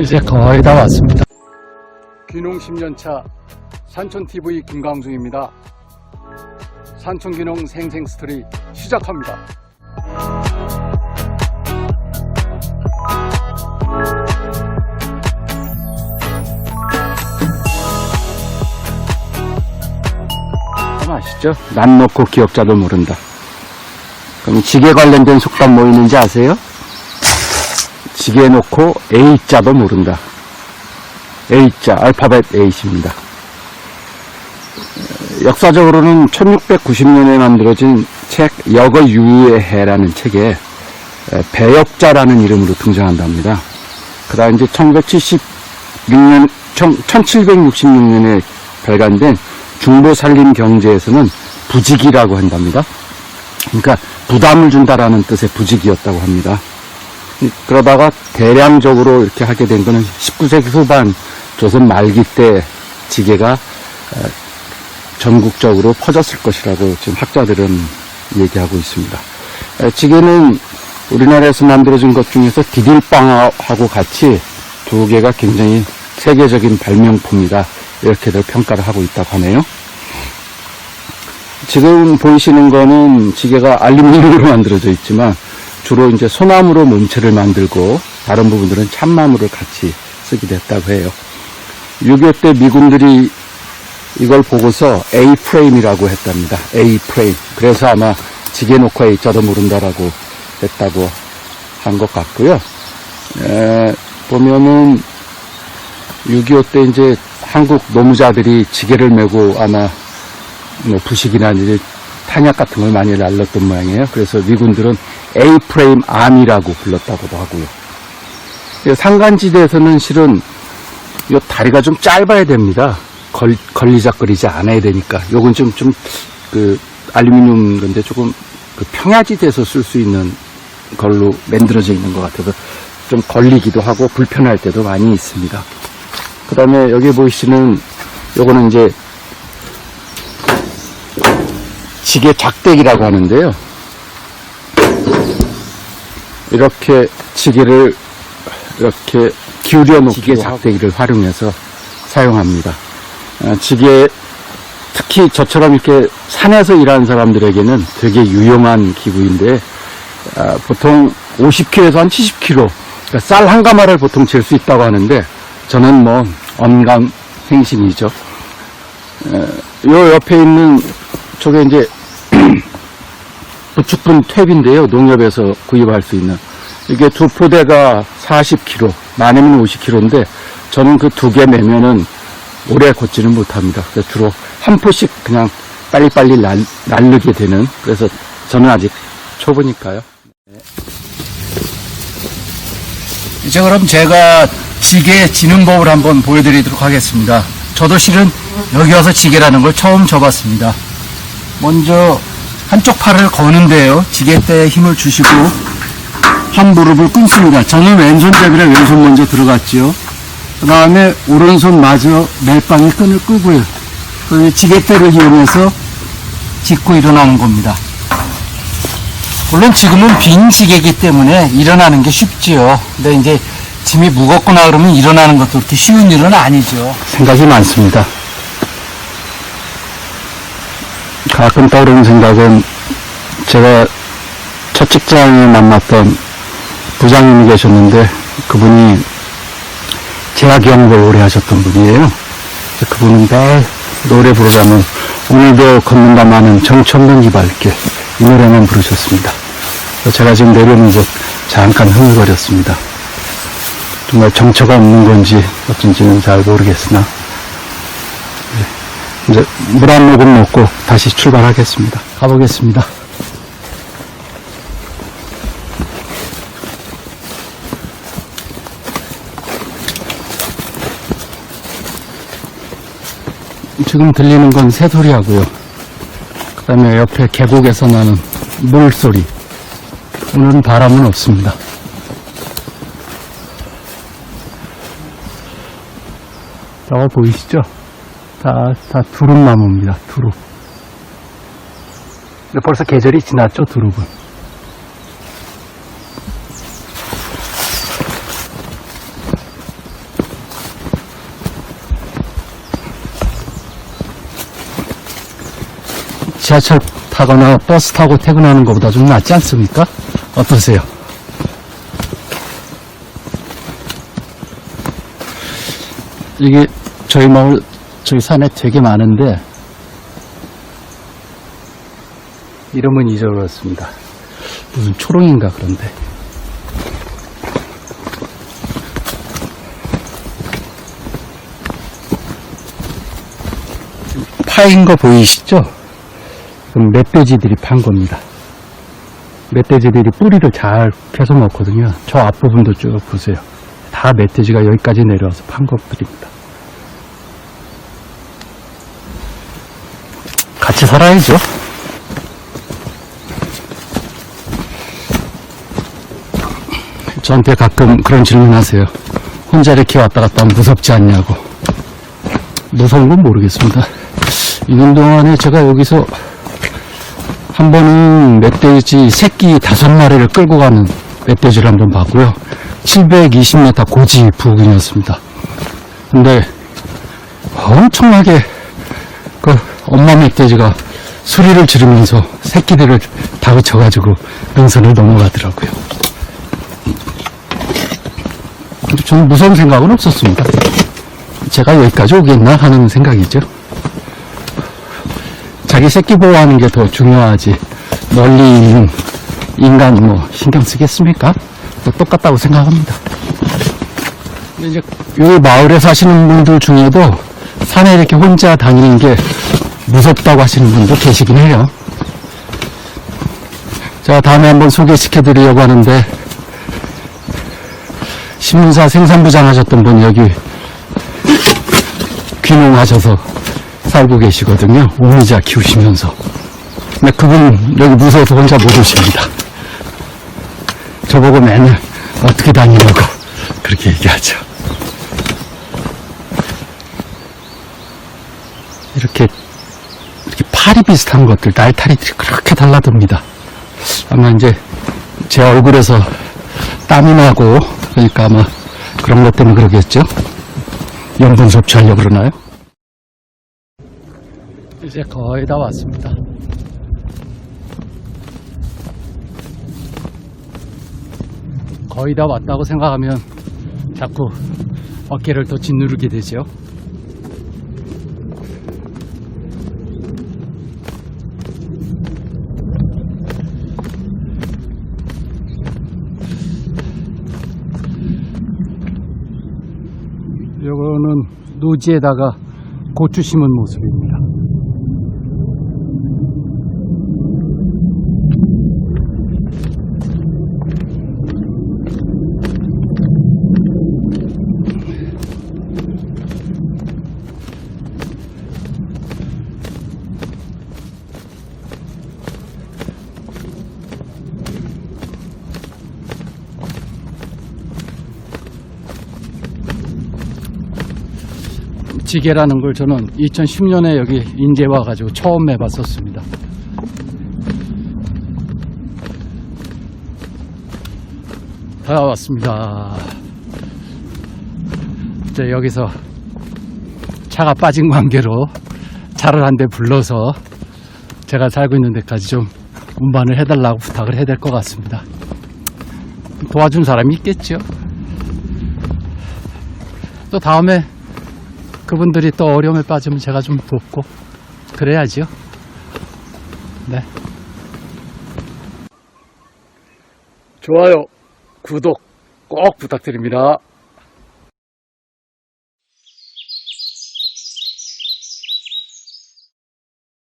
이제 거의 다 왔습니다. 귀농 10년차 산촌TV 김강중입니다. 산촌귀농 생생스토리 시작합니다. 아시죠? 남 놓고 기억자도 모른다. 그럼 지게 관련된 속담 뭐 있는지 아세요? 지게 놓고 A자도 모른다. A자, 알파벳 A입니다. 역사적으로는 1690년에 만들어진 책 역어 유해라는 책에 에, 배역자라는 이름으로 등장한답니다. 그다음 이제 1976년, 1766년에 발간된 중보 살림 경제에서는 부직이라고 한답니다. 그러니까 부담을 준다라는 뜻의 부직이었다고 합니다. 그러다가 대량적으로 이렇게 하게 된 거는 19세기 후반 조선 말기 때 지게가 어, 전국적으로 퍼졌을 것이라고 지금 학자들은 얘기하고 있습니다. 에, 지게는 우리나라에서 만들어진 것 중에서 디딜빵하고 같이 두 개가 굉장히 세계적인 발명품이다. 이렇게들 평가를 하고 있다고 하네요. 지금 보이시는 거는 지게가 알루미늄으로 만들어져 있지만 주로 이제 소나무로 몸체를 만들고 다른 부분들은 참나무를 같이 쓰기도 했다고 해요. 6.25 때 미군들이 이걸 보고서 A 프레임이라고 했답니다. A 프레임. 그래서 아마 지게 놓고 A자도 모른다라고 했다고 한 것 같고요. 에, 보면은 6.25 때 이제 한국 노무자들이 지게를 메고 아마 뭐 부식이나 이제 탄약 같은 걸 많이 날렸던 모양이에요. 그래서 미군들은 A 프레임 암이라고 불렀다고도 하고요. 이 산간지대에서는 실은 이 다리가 좀 짧아야 됩니다. 걸, 걸리적거리지 않아야 되니까. 요건 좀, 좀, 그, 알루미늄 건데 조금 그 평야지대에서 쓸 수 있는 걸로 만들어져 있는 것 같아서 좀 걸리기도 하고 불편할 때도 많이 있습니다. 그 다음에 여기 보이시는 요거는 이제 지게 작대기라고 하는데요. 이렇게 지게를 이렇게 기울여 놓은 지게 작대기를 활용해서 사용합니다. 어, 지게 특히 저처럼 이렇게 산에서 일하는 사람들에게는 되게 유용한 기구인데 아, 보통 50kg에서 한 70kg 그러니까 쌀 한 가마를 보통 잴 수 있다고 하는데 저는 뭐 언감 행신이죠. 에, 요 옆에 있는 저게 이제 부축분 탭인데요. 농협에서 구입할 수 있는. 이게 두 포대가 40kg, 많으면 50kg인데 저는 그 두 개 매면은 오래 걷지는 못합니다. 그래서 주로 한 포씩 그냥 빨리빨리 날, 날르게 되는. 그래서 저는 아직 초보니까요. 이제 그럼 제가 지게 지는 법을 한번 보여드리도록 하겠습니다. 저도 실은 여기 와서 지게라는 걸 처음 접었습니다. 먼저 한쪽 팔을 거는데요. 지게대에 힘을 주시고 한 무릎을 끊습니다. 저는 왼손잡이라 왼손 먼저 들어갔지요. 그 다음에 오른손 마저 멜빵에 끈을 끄고요. 그 지게대를 이용해서 짚고 일어나는 겁니다. 물론 지금은 빈 지게이기 때문에 일어나는 게 쉽지요. 근데 이제 짐이 무겁거나 그러면 일어나는 것도 그렇게 쉬운 일은 아니죠. 생각이 많습니다. 가끔 떠오르는 생각은 제가 첫 직장에 만났던 부장님이 계셨는데 그분이 제약 연구를 오래 하셨던 분이에요. 그분은 매일 노래 부르자면 오늘도 걷는다 마는 정천된 이발길 이 노래만 부르셨습니다. 제가 지금 내려오면서 잠깐 흥얼거렸습니다. 정말 정처가 없는 건지 어쩐지는 잘 모르겠으나 네. 이제 물 한 모금 먹고 다시 출발하겠습니다. 가보겠습니다. 지금 들리는 건 새소리 하고요. 그 다음에 옆에 계곡에서 나는 물소리. 오늘은 바람은 없습니다. 저거 보이시죠? 다, 다 두릅나무입니다. 두릅. 근데 벌써 계절이 지났죠, 두릅은. 지하철 타거나 버스 타고 퇴근하는 것보다 좀 낫지 않습니까? 어떠세요? 이게 저희 마을 저희 산에 되게 많은데 이름은 잊어버렸습니다. 무슨 초롱인가 그런데. 파인 거 보이시죠? 그럼 멧돼지들이 판 겁니다. 멧돼지들이 뿌리를 잘 캐서 먹거든요. 저 앞부분도 쭉 보세요. 다 멧돼지가 여기까지 내려와서 판 것들입니다. 같이 살아야죠. 저한테 가끔 그런 질문 하세요. 혼자 이렇게 왔다 갔다 하면 무섭지 않냐고. 무서운 건 모르겠습니다. 있는 동안에 제가 여기서 한 번은 멧돼지 새끼 다섯 마리를 끌고 가는 멧돼지를 한 번 봤고요. 720m 고지 부근이었습니다. 근데 엄청나게 그 엄마 멧돼지가 소리를 지르면서 새끼들을 다그쳐가지고 능선을 넘어가더라고요. 저는 무서운 생각은 없었습니다. 제가 여기까지 오겠나 하는 생각이죠. 자기 새끼 보호하는 게 더 중요하지. 멀리 있는 인간이 뭐 신경 쓰겠습니까? 뭐 똑같다고 생각합니다. 근데 이제 여기 마을에 사시는 분들 중에도 산에 이렇게 혼자 다니는 게 무섭다고 하시는 분도 계시긴 해요. 자, 다음에 한번 소개시켜 드리려고 하는데, 신문사 생산부장 하셨던 분이 여기 귀농하셔서 살고 계시거든요. 오미자 키우시면서. 근데 그분 여기 무서워서 혼자 못 오십니다. 저보고 맨날 어떻게 다니냐고 그렇게 얘기하죠. 이렇게 팔이 비슷한 것들 날타리들이 그렇게 달라듭니다. 아마 이제 제 얼굴에서 땀이 나고 그러니까 아마 그런 것 때문에 그러겠죠. 염분 섭취하려고 그러나요? 이제 거의 다 왔습니다. 거의 다 왔다고 생각하면 자꾸 어깨를 더 짓누르게 되죠. 요거는 노지에다가 고추 심은 모습입니다. 지게라는 걸 저는 2010년에 여기 인제 와가지고 처음 해봤었습니다. 다 왔습니다. 이제 여기서 차가 빠진 관계로 차를 한 대 불러서 제가 살고 있는 데까지 좀 운반을 해달라고 부탁을 해야 될 것 같습니다. 도와준 사람이 있겠죠. 또 다음에 그분들이 또 어려움에 빠지면 제가 좀 돕고 그래야죠. 네. 좋아요, 구독 꼭 부탁드립니다.